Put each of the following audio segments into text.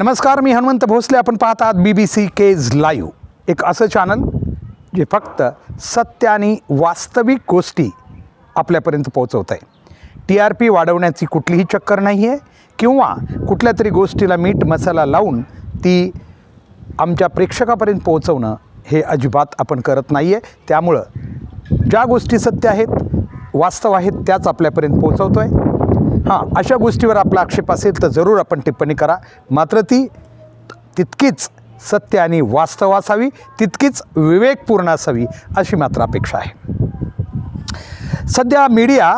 नमस्कार मी हनुमंत भोसले. आपण पाहत आहात B B C Kej live एक असं चॅनल जे फक्त सत्य आणि वास्तविक गोष्टी आपल्यापर्यंत पोहोचवत आहे टी आर पी वाढवण्याची कुठलीही चक्कर नाही आहे किंवा कुठल्या तरी गोष्टीला मीठ मसाला लावून ती आमच्या प्रेक्षकापर्यंत पोहोचवणं हे अजिबात आपण करत नाही आहे त्यामुळं ज्या गोष्टी सत्य आहेत वास्तव आहेत त्याच आपल्यापर्यंत पोहोचवतो आहे हां अशा गोष्टीवर आपला आक्षेप असेल तर जरूर आपण टिप्पणी करा. मात्र ती तितकीच सत्य आणि वास्तव असावी तितकीच विवेकपूर्ण असावी अशी मात्र अपेक्षा आहे. सध्या मीडिया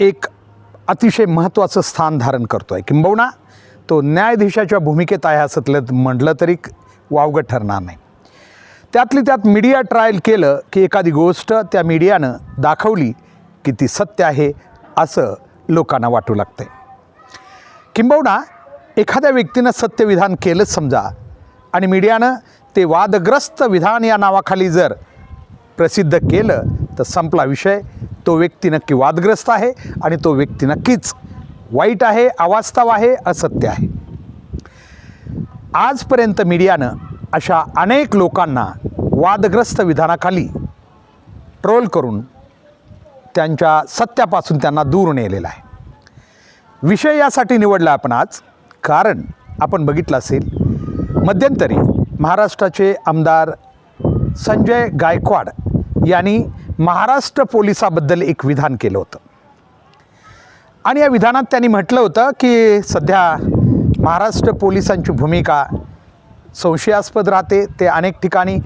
एक अतिशय महत्त्वाचं स्थान धारण करतो आहे किंबहुना तो न्यायाधीशाच्या भूमिकेत आहे असं म्हटलं तरी वावगं ठरणार नाही. त्यातली त्यात मीडिया ट्रायल केलं की एखादी गोष्ट त्या मीडियानं दाखवली की ती सत्य आहे असं लोकांना वाटू लागते किंबहुना एखाद्या व्यक्तीनं सत्यविधान केलंच समजा आणि मीडियानं ते वादग्रस्त विधान या नावाखाली जर प्रसिद्ध केलं तर संपला विषय. तो व्यक्ती नक्की वादग्रस्त आहे आणि तो व्यक्ती नक्कीच वाईट आहे अवास्तव आहे असत्य आहे. आजपर्यंत मीडियानं अशा अनेक लोकांना वादग्रस्त विधानाखाली ट्रोल करून त्यांच्या सत्यापासून त्यांना दूर नेलेला आहे. विषय यासाठी निवडला आपण आज कारण आपण बघितलं असेल मध्यंतरी महाराष्ट्राचे आमदार संजय गायकवाड यांनी महाराष्ट्र पोलिसाबद्दल एक विधान केलं होतं. आणि या विधानात त्यांनी म्हटलं होतं की सध्या महाराष्ट्र पोलिसांची भूमिका संशयास्पद राहते ते अनेक ठिकाणी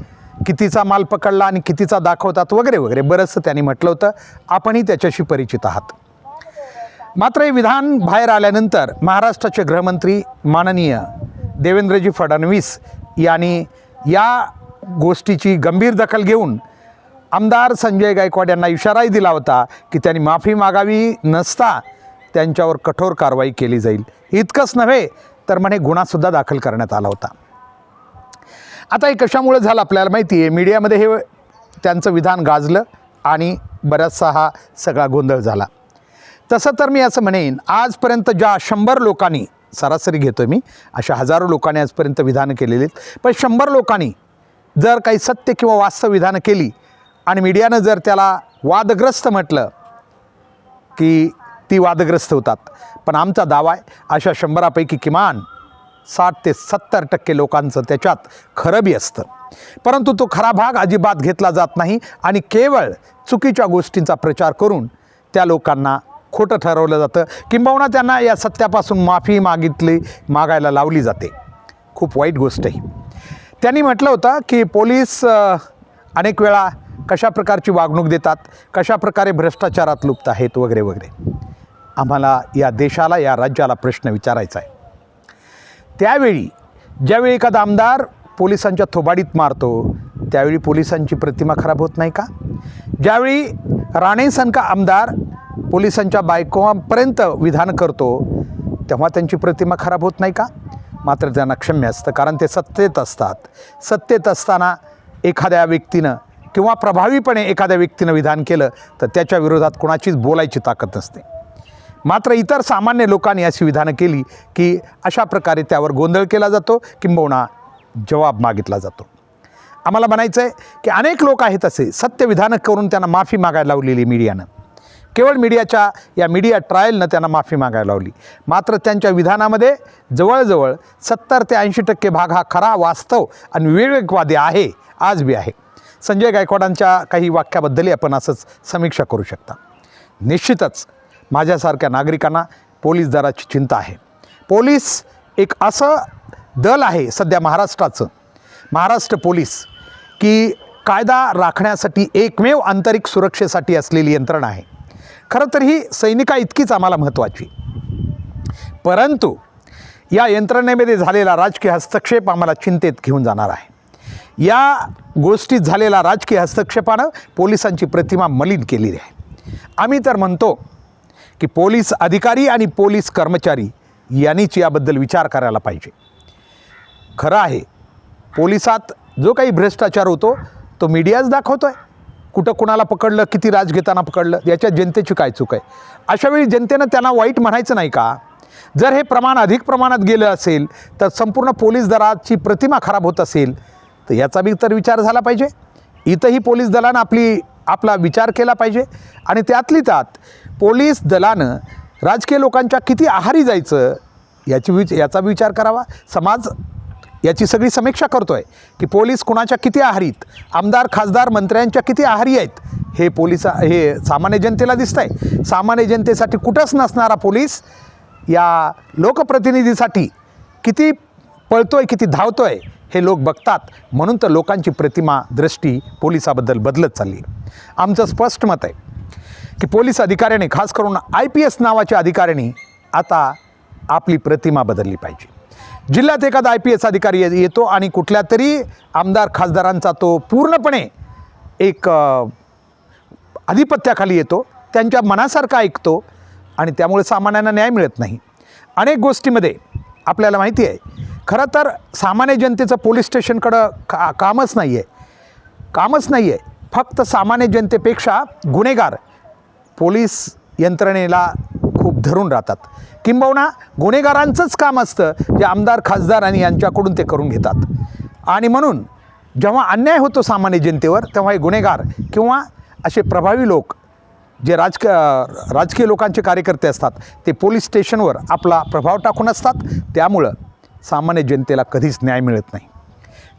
कितीचा माल पकडला आणि कितीचा दाखवतात वगैरे वगैरे. बरंचसं त्यांनी म्हटलं होतं. आपणही त्याच्याशी परिचित आहात. मात्र हे विधान बाहेर आल्यानंतर महाराष्ट्राचे गृहमंत्री माननीय देवेंद्रजी फडणवीस यांनी या गोष्टीची गंभीर दखल घेऊन आमदार संजय गायकवाड यांना इशाराही दिला होता की त्यांनी माफी मागावी नसता त्यांच्यावर कठोर कारवाई केली जाईल. इतकंच नव्हे तर म्हणे गुन्हासुद्धा दाखल करण्यात आला होता. आता हे कशामुळे झालं आपल्याला माहिती आहे? मीडियामध्ये हे त्यांचं विधान गाजलं आणि बराचसा हा सगळा गोंधळ झाला. तसं तर मी असं म्हणेन आजपर्यंत ज्या शंभर लोकांनी सरासरी घेतो मी अशा हजारो लोकांनी आजपर्यंत विधानं केलेली आहेत. पण शंभर लोकांनी जर काही सत्य किंवा वास्तव विधानं केली आणि मीडियानं जर त्याला वादग्रस्त म्हटलं की ती वादग्रस्त होतात. पण आमचा दावा आहे अशा शंभरापैकी किमान साठ ते सत्तर टक्के लोकांचं त्याच्यात खरं बी असतं. परंतु तो खरा भाग अजिबात घेतला जात नाही आणि केवळ चुकीच्या गोष्टींचा प्रचार करून त्या लोकांना खोटं ठरवलं जातं. किंबहुना त्यांना या सत्यापासून माफी मागितली मागायला लावली जाते. खूप वाईट गोष्ट ही त्यांनी म्हटलं होतं की पोलीस अनेक वेळा कशा प्रकारची वागणूक देतात कशा प्रकारे भ्रष्टाचारात लुप्त आहेत वगैरे वगैरे. आम्हाला या देशाला या राज्याला प्रश्न विचारायचा आहे. त्यावेळी ज्यावेळी एखादा आमदार पोलिसांच्या थोबाडीत मारतो त्यावेळी पोलिसांची प्रतिमा खराब होत नाही का? ज्यावेळी राणेसनका आमदार पोलिसांच्या बायकोपर्यंत विधान करतो तेव्हा त्यांची प्रतिमा खराब होत नाही का? मात्र त्यांना क्षम्य असतं कारण ते सत्तेत असतात. सत्तेत असताना एखाद्या व्यक्तीनं किंवा प्रभावीपणे एखाद्या व्यक्तीनं विधान केलं तर त्याच्या विरोधात कोणाचीच बोलायची ताकद नसते. मात्र इतर सामान्य लोकांनी अशी विधानं केली की अशा प्रकारे त्यावर गोंधळ केला जातो किंबहुना जवाब मागितला जातो. आम्हाला म्हणायचं आहे की अनेक लोक आहेत असे सत्य विधानं करून त्यांना माफी मागायला लावलेली मीडियानं. केवळ मीडियाच्या या मीडिया ट्रायलनं त्यांना माफी मागायला लावली. मात्र त्यांच्या विधानामध्ये जवळजवळ सत्तर ते ऐंशी टक्के भाग हा खरा वास्तव आणि विवेकवादी आहे आज बी आहे. संजय गायकवाडांच्या काही वाक्याबद्दलही आपण असंच समीक्षा करू शकता. निश्चितच माझ्यासारख्या नागरिकांना पोलीस दलाची चिंता आहे. पोलीस एक असं दल आहे सध्या महाराष्ट्राचं. महाराष्ट्र पोलीस की कायदा राखण्यासाठी एकमेव आंतरिक सुरक्षेसाठी असलेली यंत्रणा आहे. खरं तर ही सैनिका इतकीच आम्हाला महत्त्वाची. परंतु या यंत्रणेमध्ये झालेला राजकीय हस्तक्षेप आम्हाला चिंतेत घेऊन जाणार आहे. या गोष्टीत झालेला राजकीय हस्तक्षेपानं पोलिसांची प्रतिमा मलिन केलेली आहे. आम्ही तर म्हणतो की पोलीस अधिकारी आणि पोलीस कर्मचारी यांनीच याबद्दल विचार करायला पाहिजे. खरं आहे पोलिसात जो काही भ्रष्टाचार होतो तो मीडियाच दाखवतो आहे कुठं कुणाला पकडलं किती राज घेताना पकडलं याच्या जनतेची काय चूक आहे? अशावेळी जनतेनं त्यांना वाईट म्हणायचं नाही का? जर हे प्रमाण अधिक प्रमाणात गेलं असेल तर संपूर्ण पोलीस दलाची प्रतिमा खराब होत असेल तर याचा बी तर विचार झाला पाहिजे. इथंही पोलीस दलानं आपली आपला विचार केला पाहिजे. आणि त्यातली त्यात पोलीस दलानं राजकीय लोकांच्या किती आहारी जायचं याची विच याचा विचार करावा. समाज याची सगळी समीक्षा करतो आहे की पोलीस कुणाच्या किती आहारीत? आमदार खासदार मंत्र्यांच्या किती आहारी आहेत? हे पोलीस हे सामान्य जनतेला दिसत आहे सामान्य जनतेसाठी कुठंच नसणारा पोलीस या लोकप्रतिनिधीसाठी किती पळतो आहे किती धावतो आहे हे लोक बघतात. म्हणून तर लोकांची प्रतिमा दृष्टी पोलिसाबद्दल बदलत चालली आहे. आमचं स्पष्ट मत आहे की पोलीस अधिकाऱ्याने खास करून आय पी एस नावाच्या अधिकाऱ्याने आता आपली प्रतिमा बदलली पाहिजे. जिल्ह्यात एखादा आय पी एस अधिकारी येतो आणि कुठल्या तरी आमदार खासदारांचा तो पूर्णपणे एक आधिपत्याखाली येतो त्यांच्या मनासारखा ऐकतो आणि त्यामुळे सामान्यांना न्याय मिळत नाही. अनेक गोष्टीमध्ये आपल्याला माहिती आहे खरं तर सामान्य जनतेचं पोलीस स्टेशनकडं का कामच नाही आहे कामच नाही आहे फक्त सामान्य जनतेपेक्षा गुन्हेगार पोलीस यंत्रणेला खूप धरून राहतात. किंबहुना गुन्हेगारांचंच काम असतं जे आमदार खासदार आणि यांच्याकडून ते करून घेतात. आणि म्हणून जेव्हा अन्याय होतो सामान्य जनतेवर तेव्हा हे गुन्हेगार किंवा असे प्रभावी लोक जे राजक राजकीय लोकांचे कार्यकर्ते असतात ते पोलीस स्टेशनवर आपला प्रभाव टाकून असतात. त्यामुळं सामान्य जनतेला कधीच न्याय मिळत नाही.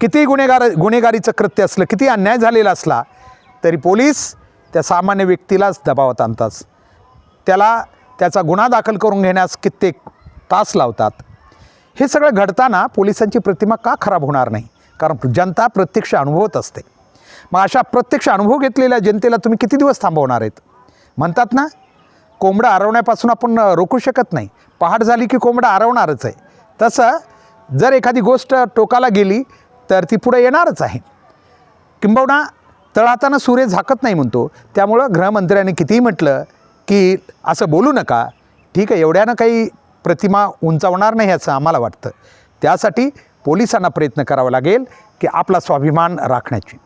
किती गुन्हेगार गुन्हेगारीचं कृत्य असलं किती अन्याय झालेला असला तरी पोलीस त्या सामान्य व्यक्तीलाच दबावात आणतात. त्याला त्याचा गुन्हा दाखल करून घेण्यास कित्येक तास लावतात. हे सगळं घडताना पोलिसांची प्रतिमा का खराब होणार नाही? कारण जनता प्रत्यक्ष अनुभवत असते. मग अशा प्रत्यक्ष अनुभव घेतलेल्या जनतेला तुम्ही किती दिवस थांबवणार आहेत? म्हणतात ना कोंबडं हरवण्यापासून आपण रोखू शकत नाही. पहाट झाली की कोंबडं हरवणारच आहे. तसं जर एखादी गोष्ट टोकाला गेली तर ती पुढे येणारच आहे. किंबहुना तळाताना सूर्य झाकत नाही म्हणतो. त्यामुळं गृहमंत्र्यांनी कितीही म्हटलं की असं बोलू नका. ठीक आहे एवढ्यानं काही प्रतिमा उंचावणार नाही असं आम्हाला वाटतं. त्यासाठी पोलिसांना प्रयत्न करावा लागेल की आपला स्वाभिमान राखण्याची.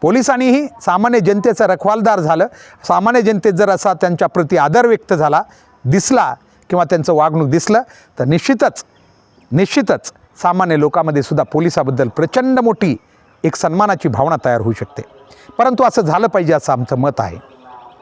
पोलिसांनीही सामान्य जनतेचा रखवालदार झालं. सामान्य जनतेत जर असा त्यांच्याप्रती आदर व्यक्त झाला दिसला किंवा त्यांचं वागणूक दिसलं तर निश्चितच निश्चितच सामान्य लोकांमध्ये सुद्धा पोलिसाबद्दल प्रचंड मोठी एक सन्मानाची भावना तयार होऊ शकते. परंतु असं झालं पाहिजे असं आमचं मत आहे.